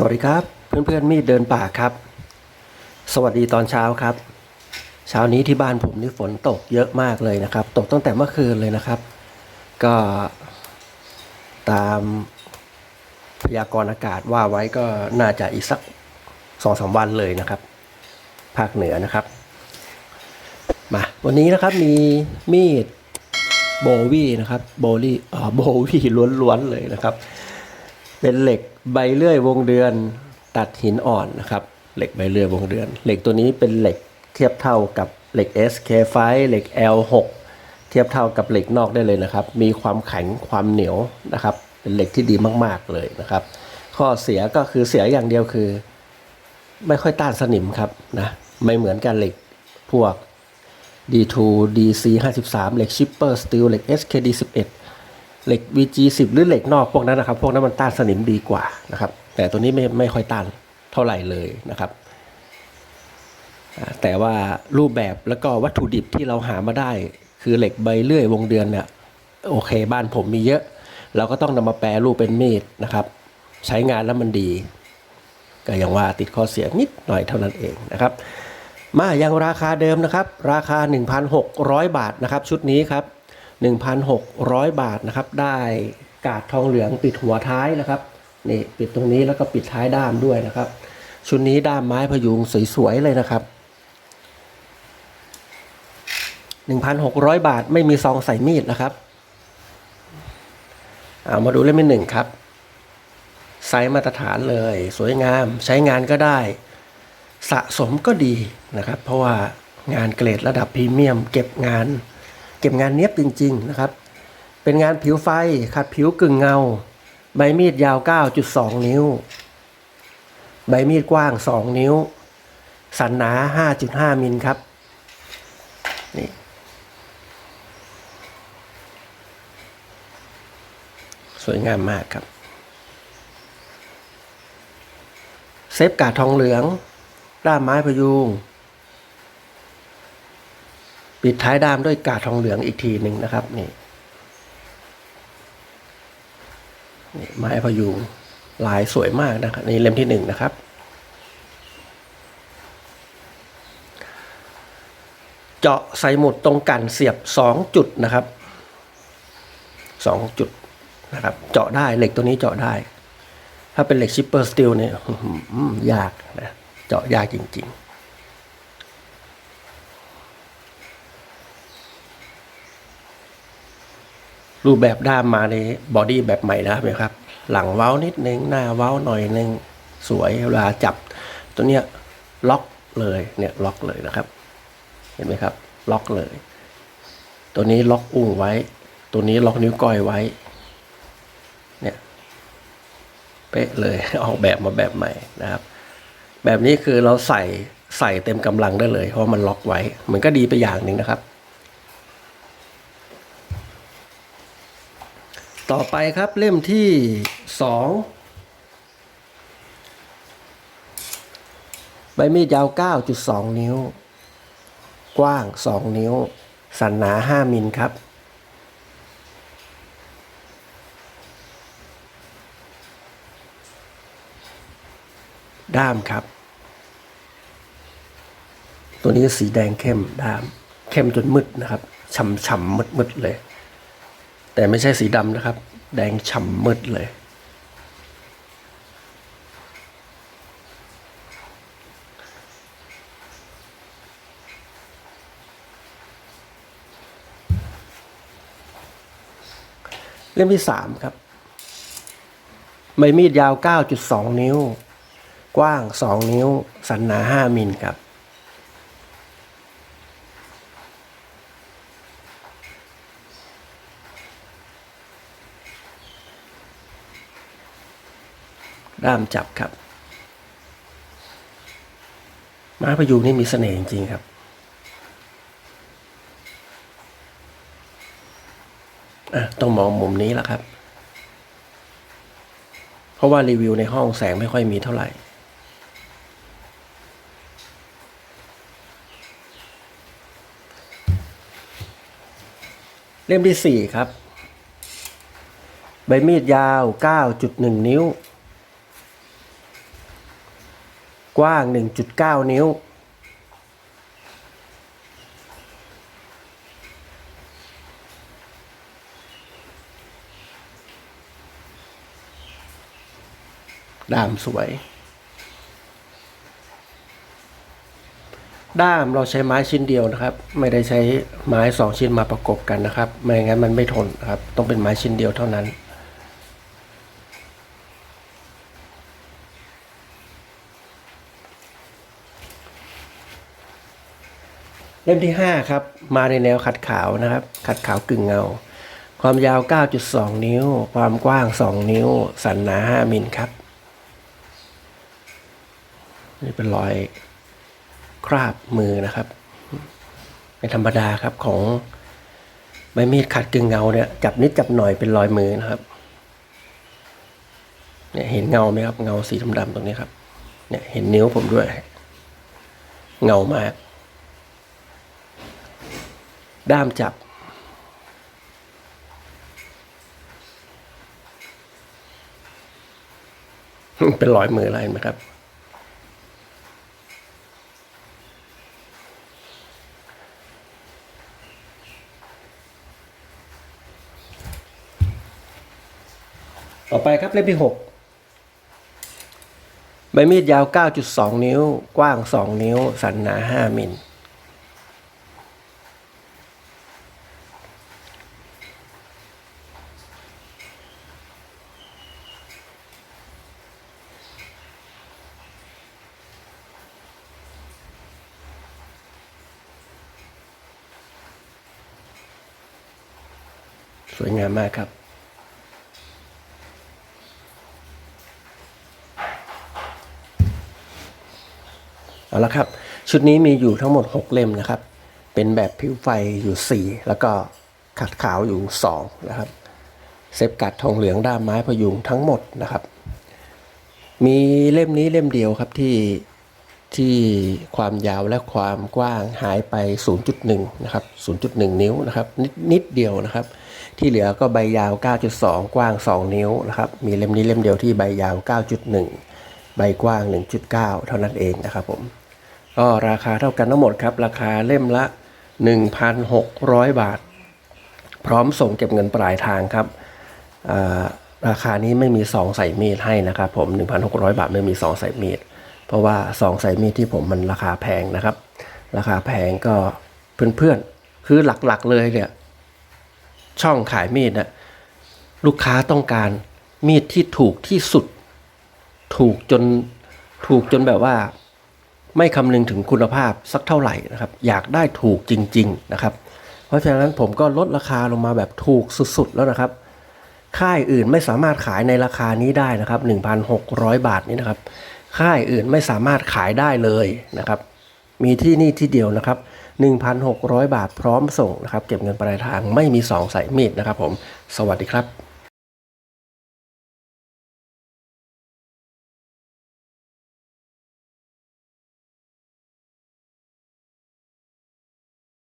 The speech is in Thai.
สวัสดีครับ เพื่อนๆมีดเดินป่าครับ สวัสดีตอนเช้าครับ เช้านี้ที่บ้านผมนี่ฝนตกเยอะมากเลยนะครับ ตกตั้งแต่เมื่อคืนเลยนะครับ ก็ตามพยากรณ์อากาศว่าไว้ก็น่าจะอีกสักสองสามวันเลยนะครับ ภาคเหนือนะครับมาวันนี้นะครับมีมีดโบวี่นะครับโบลี่อ๋อโบวี่ล้วนๆเลยนะครับ เป็นเหล็กใบเลื่อยวงเดือนตัดหินอ่อนนะครับ เหล็กใบเลื่อยวงเดือน เหล็กตัวนี้เป็นเหล็กเทียบเท่ากับเหล็ก SK5 เหล็ก L6 เทียบเท่ากับเหล็กนอกได้เลยนะครับ มีความแข็งความเหนียวนะครับ เป็นเหล็กที่ดีมากๆเลยนะครับ ข้อเสียก็คือเสียอย่างเดียวคือ ไม่ค่อยต้านสนิมครับนะไม่เหมือนกันเหล็กพวก D2 DC 53 เหล็ก Shipper Steel เหล็ก SKD 11 เหล็ก VG10 หรือเหล็กนอกพวกนั้นนะครับ พวกนั้นมันต้านสนิมดีกว่านะครับ แต่ตัวนี้ไม่ไม่ค่อยต้านเท่าไหร่เลยนะครับ แต่ว่ารูปแบบแล้วก็วัตถุดิบที่เราหามาได้ คือเหล็กใบเลื่อยวงเดือนเนี่ยโอเคบ้านผมมีเยอะ เราก็ต้องนำมาแปรรูปเป็นมีดนะครับ ใช้งานแล้วมันดี ก็อย่างว่าติดข้อเสียนิดหน่อยเท่านั้นเองนะครับ มาอยังราคาเดิมนะครับ ราคา 1,600 บาทนะครับ ชุดนี้ครับ 1,600 บาทนะครับ ได้กาดทองเหลืองปิดหัวท้ายนะครับนี่ปิดตรงนี้แล้วก็ปิดท้ายด้ามด้วยนะครับ ชุดนี้ด้ามไม้พยุงสวยๆเลยนะครับ 1,600 บาทไม่มีซองใส่มีดนะครับเอามาดูเล่มที่หนึ่งครับไซส์มาตรฐานเลย สวยงามใช้งานก็ได้ สะสมก็ดีนะครับ เพราะว่างานเกรดระดับพรีเมียม เก็บงาน เก็บงานเนี้ยบจริง ๆ นะครับ เป็นงานผิวไฟขัดผิวกึ่งเงา ใบมีดยาว 9.2 นิ้ว ใบมีดกว้าง 2 นิ้ว สันหนา 5.5 มิลครับนี่สวยงามมากครับ เซฟกาดทองเหลืองด้ามไม้พยุง ปิดท้ายด้ามด้วยกาดทองเหลืองอีกทีหนึ่งนะครับนี่นี่ไม้พยุงลายสวยมากนะครับนี่เล่มที่หนึ่งนะครับ เจาะใส่หมุดตรงกันเสียบสองจุดนะครับสองจุดนะครับ เจาะได้เหล็กตัวนี้เจาะได้ ถ้าเป็นเหล็กชิปเปอร์สตีลเนี่ยยากนะเจาะยากจริง ๆ รูปแบบด้ามมาในบอดี้แบบใหม่นะครับเห็นไหมครับ หลังเว้านิดนึง หน้าเว้าหน่อยนึง สวยเวลาจับ ตัวเนี้ยล็อกเลยเนี่ยล็อกเลยนะครับ เห็นไหมครับ ล็อกเลย ตัวนี้ล็อกอุ้งไว้ ตัวนี้ล็อกนิ้วก้อยไว้ เนี่ย เป๊ะเลยออกแบบมาแบบใหม่นะครับ แบบนี้คือเราใส่ใส่เต็มกำลังได้เลย เพราะมันล็อกไว้ มันก็ดีไปอย่างหนึ่งนะครับ ต่อไปครับเล่มที่สองใบมีดยาว 9.2 นิ้ว กว้าง 2 นิ้ว สันหนา 5 มิลครับ ด้ามครับ ตัวนี้สีแดงเข้มด้าม เข้มจนมืดนะครับ ฉ่ำฉ่ำมืดมืดๆเลย แต่ไม่ใช่สีดำนะครับ แดงฉ่ำมืดเลย เล่มที่สามครับ ใบมีดยาว 9.2 นิ้ว กว้าง 2 นิ้ว สันหนา 5 มิลครับ ด้ามจับครับ ม้าพยูงนี่มีเสน่ห์จริง ๆ ครับ อะ ต้องมองมุมนี้แหละครับ เพราะว่ารีวิวในห้องแสงไม่ค่อยมีเท่าไหร่เล่มที่สี่ครับ ใบมีดยาว 9.1 นิ้ว กว้าง 1.9 นิ้ว ด้ามสวย ด้ามเราใช้ไม้ชิ้นเดียวนะครับ ไม่ได้ใช้ไม้สองชิ้นมาประกบกันนะครับ ไม่งั้นมันไม่ทนนะครับ ต้องเป็นไม้ชิ้นเดียวเท่านั้น เล่มที่ 5 ครับ มาในแนวขัดขาวนะครับ ขัดขาวกึ่งเงา ความยาว 9.2 นิ้ว ความกว้าง 2 นิ้ว สันหนา 5 มิลครับ นี่เป็นรอยคราบมือนะครับเป็นธรรมดาครับของใบมีดขัดกึ่งเงาเนี่ยจับนิดจับหน่อยเป็นรอยมือนะครับเนี่ยเห็นเงาไหมครับ เงาสีดำๆตรงนี้ครับ เนี่ยเห็นนิ้วผมด้วย เงามาก ด้ามจับ เป็นรอยมืออะไรนไหมครับต่อไปครับเล่มที่หกใบมีดยาว 9.2 นิ้ว กว้าง 2 นิ้ว สันหนา 5 มิล สวยงามมากครับเอาละครับ ชุดนี้มีอยู่ทั้งหมด 6 เล่มนะครับ เป็นแบบผิวไฟอยู่ 4 แล้วก็ขัดขาวอยู่ 2 นะครับ เซฟกัดทองเหลืองด้ามไม้พยุงทั้งหมดนะครับ มีเล่มนี้เล่มเดียวครับที่ที่ความยาวและความกว้างหายไป 0.1 นะครับ 0.1 นิ้วนะครับ นิดนิดเดียวนะครับ ที่เหลือก็ใบยาว 9.2 กว้าง 2 นิ้วนะครับ มีเล่มนี้เล่มเดียวที่ใบยาว 9.1 ใบกว้าง 1.9 เท่านั้นเองนะครับผม ก็ราคาเท่ากันทั้งหมดครับ ราคาเล่มละ 1,600 บาท พร้อมส่งเก็บเงินปลายทางครับ ราคานี้ไม่มีซองใส่มีดให้นะครับผม 1,600 บาทไม่มีซองใส่มีด เพราะว่าซองใส่มีดที่ผมมันราคาแพงนะครับ ราคาแพงก็เพื่อนๆ คือหลักๆเลยเนี่ย ช่องขายมีดนะลูกค้าต้องการมีดที่ถูกที่สุด ถูกจนถูกจนแบบว่า ไม่คำนึงถึงคุณภาพสักเท่าไหร่นะครับ อยากได้ถูกจริง ๆนะครับ เพราะฉะนั้นผมก็ลดราคาลงมาแบบถูกสุดๆแล้วนะครับ ค่ายอื่นไม่สามารถขายในราคานี้ได้นะครับ 1,600 บาทนี้นะครับ ค่ายอื่นไม่สามารถขายได้เลยนะครับ มีที่นี่ที่เดียวนะครับ 1,600 บาทพร้อมส่งนะครับ เก็บเงินปลายทางไม่มีสองใส่มีดนะครับผม สวัสดีครับ